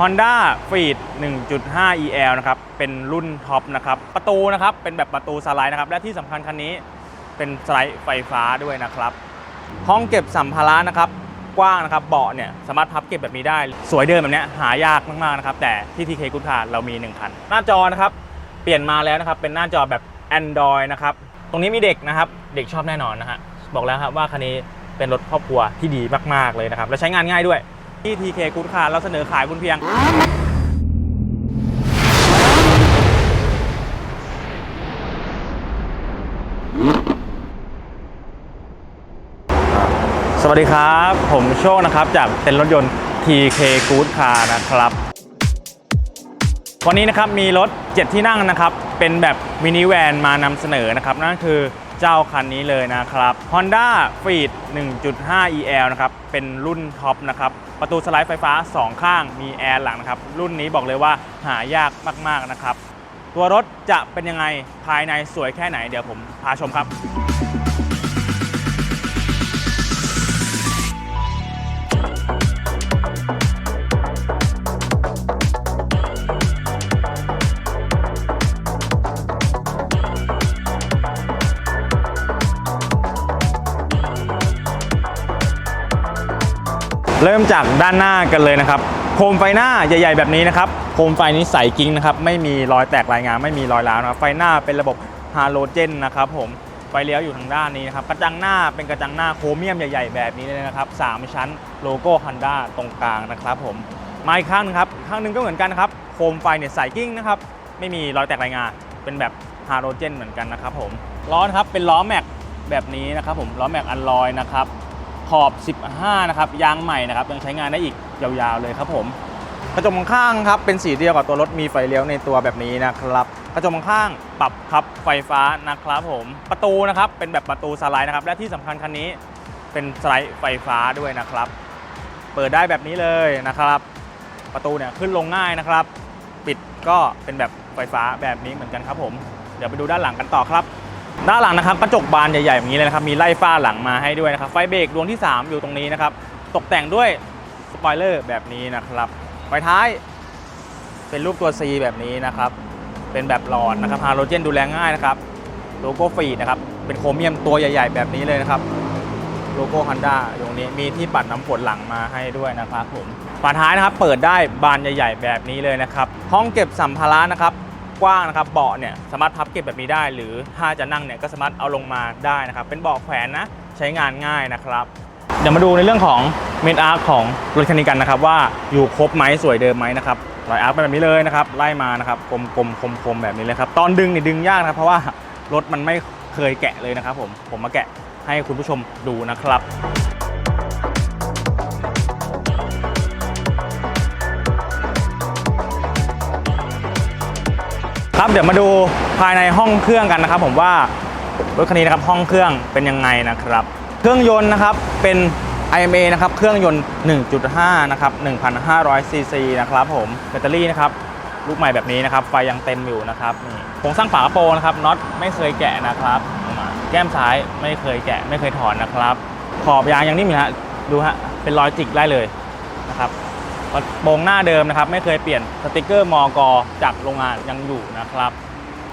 Honda Freed 1.5 EL นะครับ เป็นรุ่นท็อปนะครับ ประตูนะครับ เป็นแบบประตูสไลด์นะครับ และที่สำคัญคันนี้เป็นสไลด์ไฟฟ้าด้วยนะครับ ห้องเก็บสัมภาระนะครับ กว้างนะครับ เบาะเนี่ยสามารถพับเก็บแบบนี้ได้ สวยเดิมแบบเนี้ยหายากมากๆนะครับ แต่ที่ TK Good Car เรามี 1 คัน หน้าจอนะครับ เปลี่ยนมาแล้วนะครับ เป็นหน้าจอแบบ Android นะครับ ตรงนี้มีเด็กนะครับ เด็กชอบแน่นอนนะฮะ บอกแล้วครับว่าคันนี้เป็นรถครอบครัวที่ดีมากๆเลยนะครับ และใช้งานง่ายด้วย ที่ TK Good Car เราเสนอขายคุณเพียง สวัสดีครับ ผมโชคนะครับ จากเต็นท์รถยนต์ TK Good Car นะครับ วันนี้นะครับมีรถ 7 ที่นั่งนะครับ เป็นแบบมินิแวนมานำเสนอนะครับ นั่นคือเจ้าคันนี้เลยนะครับ Honda Freed 1.5 EL นะครับ เป็นรุ่นท็อปนะครับ ประตูสไลด์ไฟฟ้า 2 ข้าง มีแอร์หลังนะครับ รุ่นนี้บอกเลยว่าหายากมาก ๆ นะครับ ตัวรถจะเป็นยังไงภายในสวยแค่ไหนเดี๋ยวผมพาชมครับ เริ่มจากด้านหน้ากันเลยนะครับ โคมไฟหน้าใหญ่ ๆ แบบนี้นะครับ โคมไฟนี้ใสกิ้งนะครับ ไม่มีรอยแตกรายงานไม่มีรอยร้าวนะครับ ไฟหน้าเป็นระบบฮาโลเจนนะครับผม ไฟเลี้ยวอยู่ทางด้านนี้นะครับ กระจังหน้าเป็นกระจังหน้าโครเมียมใหญ่ ๆ แบบนี้เลยนะครับสามชั้นโลโก้ฮันด้าตรงกลางนะครับผม มาอีกข้างหนึงครับ ข้างหนึงก็เหมือนกันนะครับ โคมไฟเนี่ยใสกิ้งนะครับ ไม่มีรอยแตกรายงาน เป็นแบบฮาโลเจนเหมือนกันนะครับผม ล้อนะครับ เป็นล้อแม็กแบบนี้นะครับผม ล้อแม็กอันลอยนะครับ ขอบ 15 นะครับ ยางใหม่นะครับ ยังใช้งานได้อีกยาวๆเลยครับผมกระจกมองข้างครับเป็นสีเดียวกับตัวรถมีไฟเลี้ยวในตัวแบบนี้นะครับกระจกมองข้างปรับพับไฟฟ้านะครับผมประตูนะครับเป็นแบบประตูสไลด์นะครับ และที่สำคัญคันนี้เป็นสไลด์ไฟฟ้าด้วยนะครับ เปิดได้แบบนี้เลยนะครับ ประตูเนี่ยขึ้นลงง่ายนะครับ ปิดก็เป็นแบบไฟฟ้าแบบนี้เหมือนกันครับผม เดี๋ยวไปดูด้านหลังกันต่อครับ ด้านหลังนะครับกระจกบานใหญ่ๆแบบนี้เลยนะครับมีไล่ฝ้าหลังมาให้ด้วยนะครับไฟเบรกดวงที่ 3 อยู่ตรงนี้นะครับตกแต่งด้วยสปอยเลอร์แบบนี้นะครับไฟท้ายเป็นรูปตัว C แบบนี้นะครับเป็นแบบหลอดนะครับฮาโลเจนดูแลง่ายนะครับโลโก้ฟีดนะครับเป็นโครเมียมตัวใหญ่ ๆ แบบนี้เลยนะครับโลโก้ฮันด้าตรงนี้มีที่ปัดน้ำฝนหลังมาให้ด้วยนะครับผมฝาท้ายนะครับเปิดได้บานใหญ่ ๆ แบบนี้เลยนะครับห้องเก็บสัมภาระนะครับ กว้างนะครับเบาะเนี่ยสามารถพับเก็บแบบนี้ได้ หรือถ้าจะนั่งเนี่ยก็สามารถเอาลงมาได้นะครับ เป็นเบาะแขวนนะใช้งานง่ายนะครับ เดี๋ยวมาดูในเรื่องของเมดอาร์ของรถคันนี้กันนะครับ ว่าอยู่ครบไหมสวยเดิมไหมนะครับรอยอาร์คเป็นแบบนี้เลยนะครับไล่มานะครับกลมๆคมๆแบบนี้เลยครับตอนดึงเนี่ยดึงยากนะครับเพราะว่ารถมันไม่เคยแกะเลยนะครับผมผมมาแกะให้คุณผู้ชมดูนะครับ ครับเดี๋ยวมาดูภายในห้องเครื่องกันนะครับ ผมว่ารถคันนี้นะครับห้องเครื่องเป็นยังไงนะครับ เครื่องยนต์นะครับเป็น IMA นะครับเครื่องยนต์ 1.5 นะครับ 1,500 ซีซีนะครับผมแบตเตอรี่นะครับลูกใหม่แบบนี้นะครับ ไฟยังเต็มอยู่นะครับนี่โครงสร้างฝากระโปรงนะครับน็อตไม่เคยแกะนะครับ แก้มซ้ายไม่เคยแกะไม่เคยถอนนะครับ ขอบยางยังนิ่มอยู่ฮะดูฮะเป็นรอยจิกได้เลยนะครับ กระโปรงหน้าเดิมนะครับ ไม่เคยเปลี่ยนสติกเกอร์มอกจากโรงงานยังอยู่นะครับ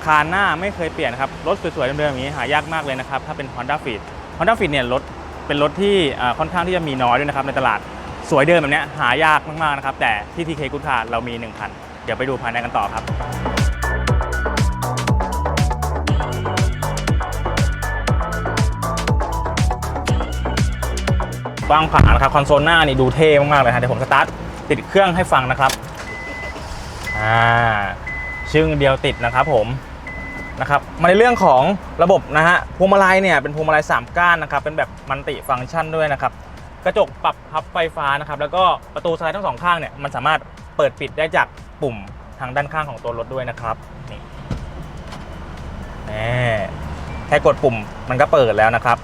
คานหน้าไม่เคยเปลี่ยนครับรถสวยๆเดิมๆอย่างนี้หายากมากเลยนะครับถ้าเป็น Honda Fit Honda Fit เนี่ยรถเป็นรถที่ค่อนข้างที่จะมีน้อยด้วยนะครับในตลาดสวยเดิมแบบนี้หายากมากๆนะครับแต่ที่ TK Good Car เรามี 1 คัน เดี๋ยวไปดูภายในกันต่อครับวางผ่านะครับคอนโซลหน้านี่ดูเท่มากๆเลยฮะเดี๋ยวผมสตาร์ท ติดเครื่องให้ฟังนะครับอ่าชึ่งเดียวติดนะครับผมนะครับมาในเรื่องของระบบนะฮะพวงมาลัยเนี่ยเป็นพวงมาลัย3ก้านนะครับเป็นแบบมันติฟังก์ชันด้วยนะครับกระจกปรับพับไฟฟ้านะครับแล้วก็ประตูสไลด์ทั้งสองข้างเนี่ยมันสามารถเปิดปิดได้จากปุ่มทางด้านข้างของตัวรถด้วยนะครับนี่แหมแค่กดปุ่มมันก็เปิดแล้วนะครับ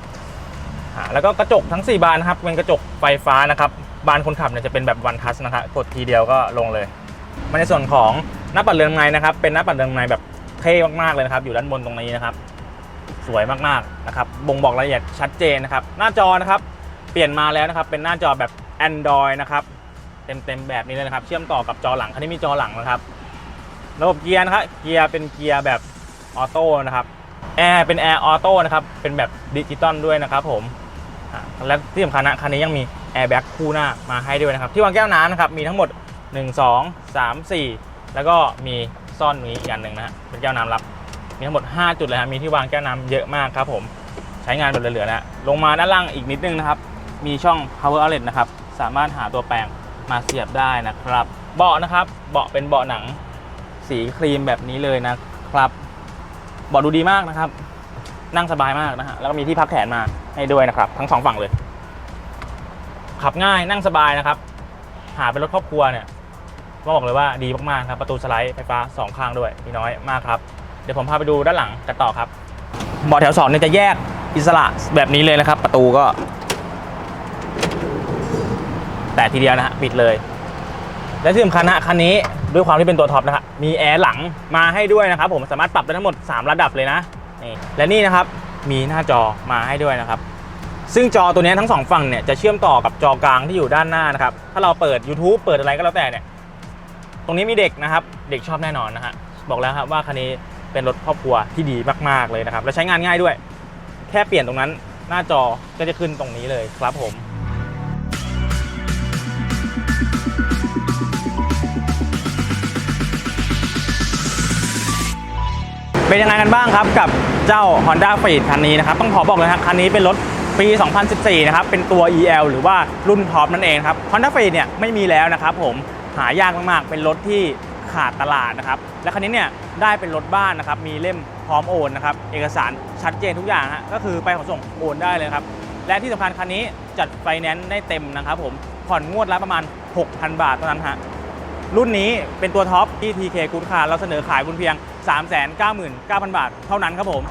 แล้วก็กระจกทั้ง 4 บานนะครับเป็นกระจกไฟฟ้านะครับ บานคนขับเนี่ยจะเป็นแบบวันทัชนะครับกดทีเดียวก็ลงเลยมาในส่วนของหน้าปัดเรือนในนะครับ เป็นหน้าปัดเรือนในแบบเท่มากๆเลยนะครับ อยู่ด้านบนตรงนี้นะครับ สวยมากๆนะครับ บ่งบอกรายละเอียดชัดเจนนะครับ หน้าจอนะครับเปลี่ยนมาแล้วนะครับ เป็นหน้าจอแบบ Android นะครับ เต็มๆแบบนี้เลยนะครับ เชื่อมต่อกับจอหลัง คันนี้มีจอหลังนะครับ ระบบเกียร์นะครับ เกียร์เป็นเกียร์แบบออโต้นะครับ แอร์เป็นแอร์ออโต้นะครับ เป็นแบบดิจิตอลด้วยนะครับผม และที่สำคัญนะคันนี้ยังมี แอร์แบ็กคู่หน้ามาให้ด้วยนะครับ ที่วางแก้วน้ำนะครับ มีทั้งหมด 1 2 3 4 แล้วก็มีซ่อนนี้อีกอันหนึ่งนะฮะเป็นแก้วน้ำรับ มีทั้งหมด 5 จุดเลยฮะมีที่วางแก้วน้ำเยอะมากครับผมใช้งานแบบเหลือๆนะลงมาด้านล่างอีกนิดนึงนะครับ มีช่อง power outlet นะครับสามารถหาตัวแปลงมาเสียบได้นะครับ เบาะนะครับเบาะเป็นเบาะหนังสีครีมแบบนี้เลยนะครับเบาะดูดีมากนะครับ นั่งสบายมากนะฮะแล้วก็มีที่พักแขนมาให้ด้วยนะครับ ทั้งสองฝั่งเลย ขับง่ายนั่งสบายนะครับ หาเป็นรถครอบครัวเนี่ยก็บอกเลยว่าดีมากๆครับประตูสไลด์ไฟฟ้าสองข้างด้วยมีน้อยมากครับเดี๋ยวผมพาไปดูด้านหลังกันต่อครับเบาะแถวสองเนี่ยจะแยกอิสระแบบนี้เลยนะครับ ประตูก็ แต่ทีเดียวนะฮะปิดเลย และที่สำคัญนะคันนี้ด้วยความที่เป็นตัวท็อปนะฮะมีแอร์หลังมาให้ด้วยนะครับ ผมสามารถปรับได้ทั้งหมด 3 ระดับเลยนะนี่และนี่นะครับมีหน้าจอมาให้ด้วยนะครับ ซึ่งจอตัวนี้ทั้งสองฝั่งเนี่ยจะเชื่อมต่อกับจอกลางที่อยู่ด้านหน้านะครับ ถ้าเราเปิด YouTube เปิดอะไรก็แล้วแต่เนี่ย ตรงนี้มีเด็กนะครับ เด็กชอบแน่นอนนะฮะ บอกแล้วครับว่าคันนี้เป็นรถครอบครัวที่ดีมากๆเลยนะครับ และใช้งานง่ายด้วย แค่เปลี่ยนตรงนั้นหน้าจอก็จะขึ้นตรงนี้เลยครับผมเป็นยังไงกันบ้างครับกับเจ้า Honda f r e e d คันนี้นะครับ ต้องขอบอกเลยครับคันนี้เป็นรถ ปี 2014 นะครับ เป็นตัว EL หรือว่ารุ่นท็อปนั่นเองครับ Honda f r e e d เนี่ยไม่มีแล้วนะครับผม หายากมากๆ เป็นรถที่ขาดตลาดนะครับ และคันนี้เนี่ยได้เป็นรถบ้านนะครับ มีเล่มพร้อมโอนนะครับ เอกสารชัดเจนทุกอย่างฮะ ก็คือไปขนส่งโอนได้เลยครับ และที่สำคัญคันนี้จัดไฟแนนซ์ได้เต็มนะครับผม ผ่อนงวดละประมาณ 6,000 บาทเท่านั้นฮะ รุ่นนี้เป็นตัวท็อปที่ TK Good Car เราเสนอขายคุณเพียง 399,000 บาทเท่านั้นครับผม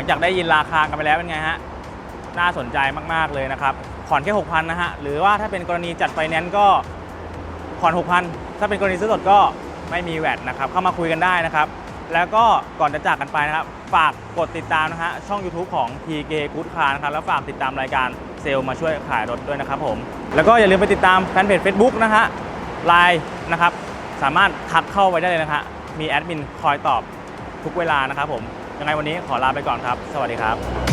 ลังจากได้ยินราคากันไปแล้วเป็นไงฮะ น่าสนใจมากๆเลยนะครับ ผ่อนแค่ 6,000 นะฮะ หรือว่าถ้าเป็นกรณีจัดไฟแนนซ์ก็ผ่อน 6,000 ถ้าเป็นกรณีซื้อสดก็ไม่มีแวดนะครับ เข้ามาคุยกันได้นะครับ แล้วก็ก่อนจะจากกันไปนะครับ ฝากกดติดตามนะฮะ ช่อง YouTube ของ TK Good Car นะครับ แล้วฝากติดตามรายการเซลล์มาช่วยขายรถด้วยนะครับผม แล้วก็อย่าลืมไปติดตามแฟนเพจ Facebook นะฮะ ไลน์นะครับ สามารถทักเข้าไว้ได้เลยนะฮะ มีแอดมินคอยตอบทุกเวลานะครับผม ยังไงวันนี้ขอลาไปก่อนครับ สวัสดีครับ